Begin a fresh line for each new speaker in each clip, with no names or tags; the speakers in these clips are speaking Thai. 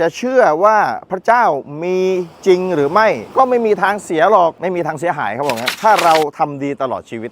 จะเชื่อว่าพระเจ้ามีจริงหรือไม่ ก็ไม่มีทางเสียหรอกไม่มีทางเสียหายเขาบอกงั้ถ้าเราทำดีตลอดชีวิต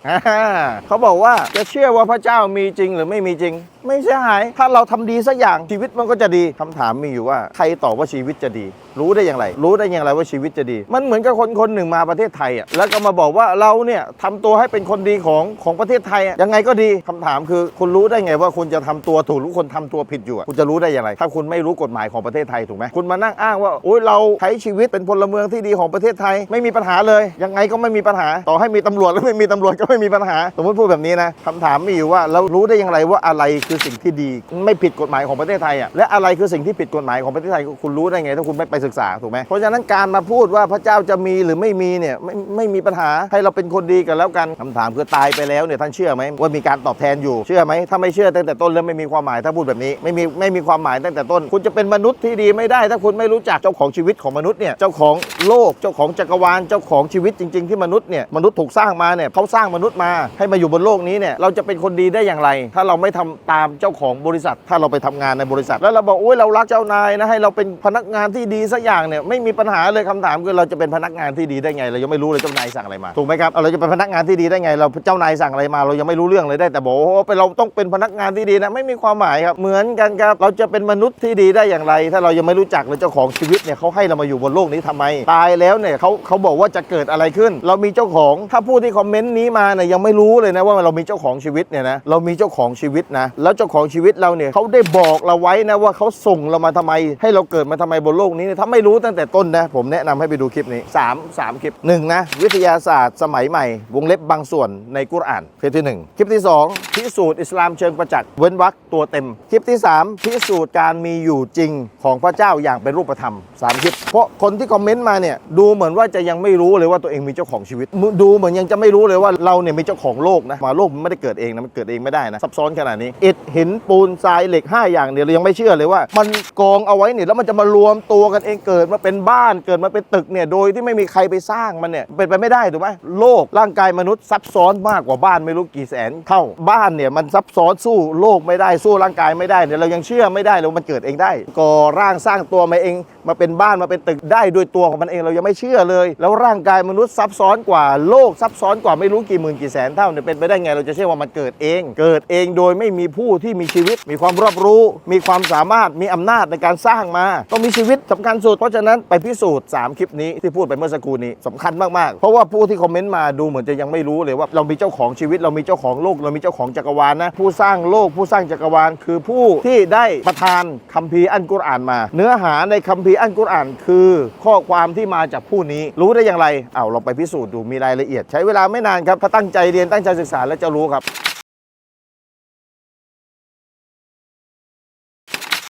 เขาบอกว่าจะเชื่อว่าพระเจ้ามีจริงหรือไม่มีจริง ไม่เสียหาย ถ้าเราทำดีสักอย่างชีวิตมันก็จะดีคำถามมีอยู่ว่าใครตอบว่าชีวิตจะดี รู้ได้อย่างไร รู้ได้อย่างไรว่าชีวิตจะดี มันเหมือนกับคนคนหนึ่งมาประเทศไทยอะแล้วก็มาบอกว่าเราเนี่ยทำตัวให้เป็นคนดีของของประเทศไทยยังไงก็ดีคำถามคือคุณรู้ได้ไงว่าคุณจะทำตัวถูกหรือคนทำตัวผิดอยู่อะคุณจะรู้ได้อย่างไร ถ้าคุณไม่รู้กฎหมายของประเทศไทยถูกไหมคุณมานั่งอ้างว่าโอ้ยเราใช้ชีวิตเป็นพลเมืองที่ดีของประเทศไทยไม่มีปัญหาเลยยังไงก็ไม่มีปัญหา ต่อให้มีตำรวจแล้วไม่มีตำรวจก็ไม่มีปัญหา สมมติพูดแบบนี้นะคำถามมีอยู่ว่าเรารู้ได้อย่างไรว่าอะไรคือสิ่งที่ดี ไม่ผิดกฎหมายของประเทศไทยอะและอะไรคือสิ่งที่ผิดกฎหมายของประเทศไทยคุณรู้ได้ไงถ้าคุณไม่ไปศึกษาถูกไหมเพราะฉะนั้นการมาพูดว่าพระเจ้าจะมีหรือไม่มีเนี่ยไม่ไม่มีปัญหาให้เราเป็นคนดีกันแล้วกันคำถามคือตายไปแล้วเนี่ยท่านเชื่อไหมว่ามีการตอบแทนอยู่เชื่อไหมถ้าไม่เชื่อตั้งแต่ต้นแล้วไม่มีความหมายถ้าพูดแบบนี้ไม่มีไม่มีความหมายตั้งแต่ต้น คุณจะเป็นมนุษย์ที่ดีไม่ได้ ถ้าคุณไม่รู้จักเจ้าของชีวิตของมนุษย์เนี่ยเจ้าของโลกเจ้าของจักรวาลเจ้าของชีวิตจริง ๆ ที่มนุษย์เนี่ยมนุษย์ถูกสร้างมาเนี่ยเขาสร้างมนุษย์มาให้มาอยู่บนโลกนี้เนี่ยเราจะเป็นคนดีได้อย่างไร ถ้าเราไม่ทำตามเจ้าของบริษัท ถ้าเราไปทำงานในบริษัท แล้วเราบอกโอ้ยเรารักเจ้านายนะให้เราเป็นพนักงานที่ดีสักอย่างเนี่ยไม่มีปัญหาเลยคำถามคือเราจะเป็นพนักงานที่ดีได้ไง เรายังไม่รู้เลยเจ้านายสั่งอะไรมาถูกไหมครับเอาเราจะเป็นพนักงานที่ดีได้ไง เราเจ้านายสั่งอะไรมา เรายังไม่รู้เรื่องเลยได้แต่บอกว่าเราต้องเป็นพนักงานที่ดีนะไม่มีความหมายครับเหมือนกันครับเราจะเป็นมนุษย์ที่ดีได้อย่างไร ถ้าเรายังไม่รู้จักเลยเจ้าของชีวิตเนี่ยเขาให้เรามาอยู่บนโลกนี้ทำไม ตายแล้วเนี่ยเขาเขาบอกว่าจะเกิดอะไรขึ้น เรามีเจ้าของถ้าผู้ที่คอมเมนต์นี้มาเนี่ยยังไม่รู้เลยนะว่าเรามีเจ้าของชีวิตเนี่ยนะเรามีเจ้าของชีวิตนะแล้วเจ้าของชีวิตเราเนี่ยเขาได้บอกเราไว้นะว่าเขาส่งเรามาทำไม ให้เราเกิดมาทำไมบนโลกนี้เนี่ยถ้าไม่รู้ตั้งแต่ต้นนะผมแนะนำให้ไปดูคลิปนี้สามสามคลิปหนึ่งนะวิทยาศาสตร์สมัยใหม่ วงเล็บบางส่วนในกุรอานคลิปที่หนึ่งคลิปที่สองพิสูจน์อิสลามเชิงประจักษ์เว้นวรรคตัวเต็ม คลิปที่สามพิสูจน์การมีอยู่จริงของพระเจ้าอย่างเป็นรูปธรรมสามคลิปเพราะคนที่คอมเมนต์มาเนี่ยดูเหมือนว่าจะยังไม่รู้เลยว่าตัวเองมีเจ้าของชีวิต ดูเหมือนยังจะไม่รู้เลยว่าเราเนี่ยมีเจ้าของโลกนะมาโลกมันไม่ได้เกิดเองนะมันเกิดเองไม่ได้นะซับซ้อนขนาดนี้อิฐหินปูนทรายเหล็กห้าอย่างเนี่ยเรายังไม่เชื่อเลยว่า มันกองเอาไว้เนี่ยแล้วมันจะมารวมตัวกันเองเกิดมาเป็นบ้านเกิดมาเป็นตึกเนี่ยโดยที่ไม่มีใครไปสร้างมันเนี่ยเป็นไปไม่ได้ถูกไหมโลกร่างกายมนุษย์ซับซ้อนมากกว่าบ้านไม่รู้กี่แสนเท่าบ้านเนี่ยมันซับซ้อนสู้โลกไม่ได้สู้ร่างกายไม่ได้เนี่ยเรายังเชื่อไม่ได้เลยว่ามันเกิดเองได้ก่อร่างสร้างตัวมาเองมาเป็นบ้านมาเป็นตึกได้ด้วยตัวของมันเองเรายังไม่เชื่อเลย แล้วร่างกายมนุษย์ซับซ้อนกว่าโลกซับซ้อนกว่าไม่รู้กี่หมื่นกี่แสนเท่าเนี่ยเป็นไปได้ไงเราจะเชื่อว่ามันเกิดเอง เกิดเองโดยไม่มีผู้ที่มีชีวิต มีความรอบรู้ มีความสามารถมีอำนาจในการสร้างมาต้องมีชีวิตสำคัญสุดเพราะฉะนั้นไปพิสูจน์ 3 คลิปนี้ที่พูดไปเมื่อสักครู่นี้สำคัญมากๆเพราะว่าผู้ที่คอมเมนต์มาดูเหมือนจะยังไม่รู้เลยว่าเรามีเจ้าของชีวิต เรามีเจ้าของโลก เรามีเจ้าของจักรวาลนะผู้สร้างโลกผู้สร้างจักรวาล คือผู้ที่ได้ประทานคัมภีร์อันกุรอานมา เนื้อหาในคัมภีร์อันกุรอานคือข้อความที่มาจากผู้นี้ รู้ได้อย่างไรเอาเราไปพิสูจน์ดูมีรายละเอียด ใช้เวลาไม่นานครับถ้าตั้งใจเรียนตั้งใจศึกษาแล้วจะรู้ครับ